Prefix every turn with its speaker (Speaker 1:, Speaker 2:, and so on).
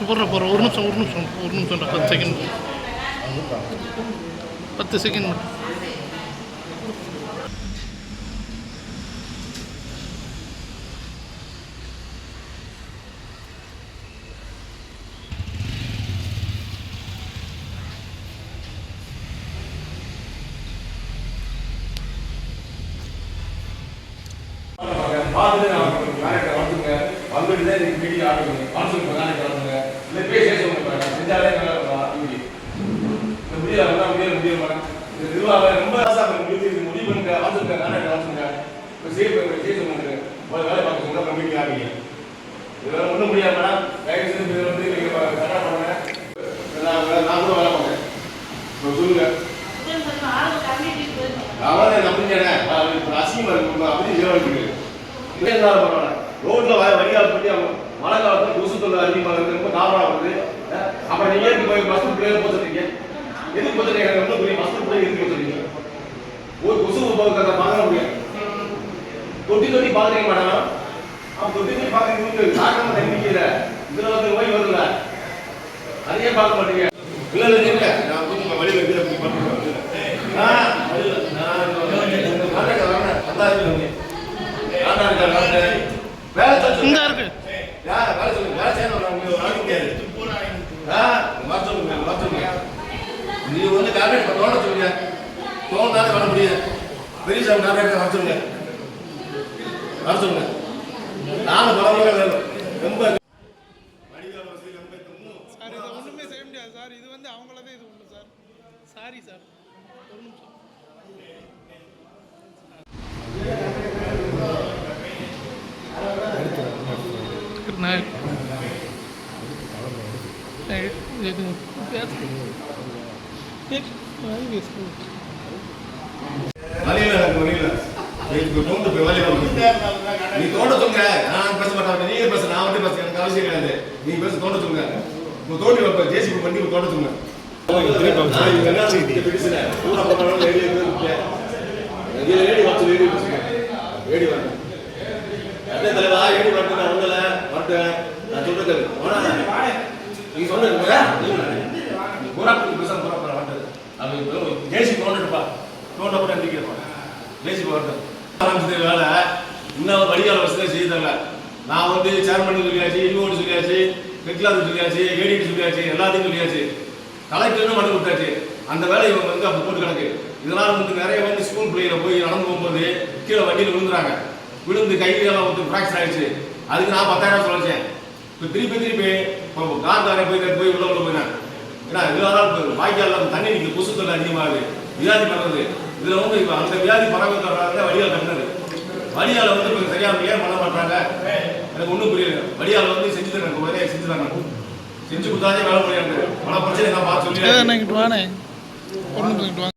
Speaker 1: போடுற போடுற ஒரு நிமிஷம் ஒரு நிமிஷம் ஒரு நிமிஷம்டா பத்து செகண்ட் பத்து செகண்ட் மட்டும்
Speaker 2: வந்துட்டு தான் நீங்கள் மீட்டிங் ஆடுங்க கான்சல் கான்ட்ராக்டர் வந்துங்க இல்லை பேச சொல்லுங்க செஞ்சாலே நல்லா டியூட்டி இந்த முடியல வரலாம் முடியல முடிய மாட்டேன் இந்த நிர்வாக ரொம்ப ஆசாக முடிவு இது முடிவு பண்ணுங்க வந்துருங்க கான்ட்ராக்டர் வந்துருங்க இப்போ சேவ் பண்ணுங்க சேவ் பண்ணுங்க ஒரு வேலை பார்க்க சொன்னா மீட்டிங் ஆடுங்க இதெல்லாம் ஒன்றும் முடியாது தயவு செஞ்சு இதில் வந்து நீங்கள் கரெக்டாக பண்ணுங்க நான் நான் கூட வேலை பார்க்குறேன் இப்போ சொல்லுங்க அவன் நம்பிஞ்சேனே அசிங்கமா இருக்கு அப்படி ஜீவனிக்கு இருந்தாலும் பரவாயில்ல ரோட்ல வ- வடிகால் பண்ணி அவங்க மழை காலத்துல கொசு தொல்லை அதிகமாக இருக்கு ரொம்ப காரணம் வருது அப்புறம் நீங்க எதுக்கு போய் பஸ் பிள்ளைங்க போச்சுருக்கீங்க எதுக்கு போச்சுருக்கீங்க எனக்கு ரொம்ப பெரிய பஸ் பிள்ளைங்க எதுக்கு போச்சுருக்கீங்க ஒரு கொசு போகிறத பார்க்க முடியும் தொட்டி தொட்டி பாக்குறீங்க மேடம் அவன் தொட்டி தொட்டி பாக்குறீங்க காரணமா தண்ணிக்கிற இதுல வந்து நோய் வருதுல்ல அதையே பார்க்க மாட்டீங்க இல்ல இல்ல நான் கொஞ்சம் வழி வைக்கிற அப்படி பண்ணுறேன் ஆ இல்ல நான் கான்ட்ராக்டர்
Speaker 1: இந்த இருக்கு.
Speaker 2: நீ வந்து கான்ட்ராக்ட் தோண சொல்லுங்க. தோணாத வர முடியாது. பெரிய சாமி கான்ட்ராக்டர் வர சொல்லுங்க. வர சொல்லுங்க. ரொம்ப வடிகால் வசதி ரொம்ப
Speaker 1: சார் இதை ஒன்றுமே செய்ய முடியாது சார். இது வந்து அவங்களதே இது ஒன்று சார். Sorry sir. ஒரு நிமிஷம் நான் ஏய், இது பேசு. ஏய், வாய் பேசு.
Speaker 2: வழியில எனக்கு வழியில இப்போ தோண்டு போய் வழியில நீ தோண்ட சொல்லுங்க நான் பேச மாட்டேன் நீங்க பேச நான் வந்து பேச எனக்கு அவசியம் கிடையாது நீ பேச தோண்ட சொல்லுங்க உங்க தோண்டி வைப்ப ஜேசிபி பண்ணி தோண்ட சொல்லுங்க ஒண்ணுல நான் சொல்றது வேணா நீ சொன்னது பூரா பேசாம பூரா வந்தது வரட்டது அது ஜேசிபி தோண்டுப்பா தோண்ட கூட எந்திரிக்கிறப்பா ஜேசிபி வரட்டும் ஆரம்பிச்சது வேலை. இன்னும் வடிகால வசதியாக செய்ய தரல. நான் வந்து சேர்மன் சொல்லியாச்சு இன்னொன்று சொல்லியாச்சு வெக்லாந்து சொல்லியாச்சு ஏடிட்டு சொல்லியாச்சு எல்லாத்தையும் சொல்லியாச்சு. கலெக்டர்னு மனு கொடுத்தாச்சு. அந்த வேலை இவங்க வந்து அப்போ போட்டு கணக்கு இதெல்லாம் வந்து நிறைய வந்து ஸ்கூல் பிள்ளைகளை போய் நடந்து போகும்போது கீழே வண்டியில் விழுந்துறாங்க. விழுந்து கையெல்லாம் வந்து ஃப்ராக்சர் ஆயிடுச்சு. அதுக்கு நான் பத்தாயிரம் சொல்லிச்சேன். இப்போ திருப்பி திருப்பி இப்போ கார்காரன் போய் போய் உள்ள உள்ள போயினேன் ஏன்னா இதனால வாய்க்கால் தண்ணி நிற்குது கொசு தொல்லை அதிகமாகுது வியாதி பரவுது. இதுல வந்து இப்போ அந்த வியாதி பரவுறதுக்காக வடியால் கட்டினது. வடியால வந்து இப்போ சரியா ஏன் பண்ண மாட்டாங்க எனக்கு ஒண்ணும் புரியல. வடியால வந்து செஞ்சு தரேன். உடனே செஞ்சு தராங்க செஞ்சு கொடுத்தாலே வேலை முடியாது. பல பிரச்சனை நான் பார்த்து சொல்லி